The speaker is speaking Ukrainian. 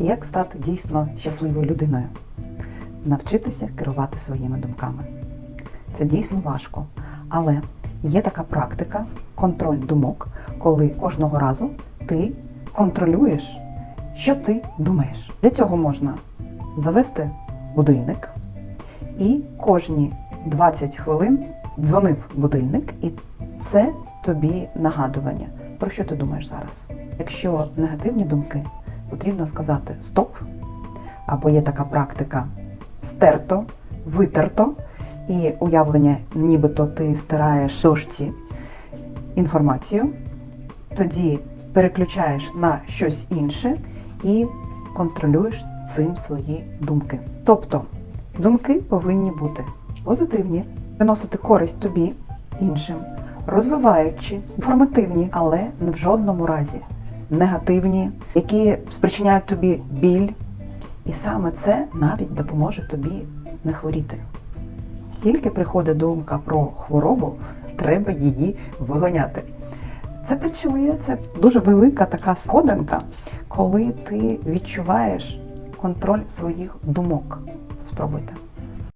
Як стати дійсно щасливою людиною? Навчитися керувати своїми думками. Це дійсно важко, але є така практика контроль думок, коли кожного разу ти контролюєш, що ти думаєш. Для цього можна завести будильник і кожні 20 хвилин дзвонив будильник, і це тобі нагадування. Про що ти думаєш зараз? Якщо негативні думки, потрібно сказати стоп, або є така практика стерто, витерто, і уявлення, нібито ти стираєш дошці інформацію, тоді переключаєш на щось інше і контролюєш цим свої думки. Тобто думки повинні бути позитивні, приносити користь тобі, іншим, розвиваючі, інформативні, але не в жодному разі негативні, які спричиняють тобі біль. І саме це навіть допоможе тобі не хворіти. Тільки приходить думка про хворобу, треба її виганяти. Це працює, це дуже велика така сходинка, коли ти відчуваєш контроль своїх думок. Спробуйте.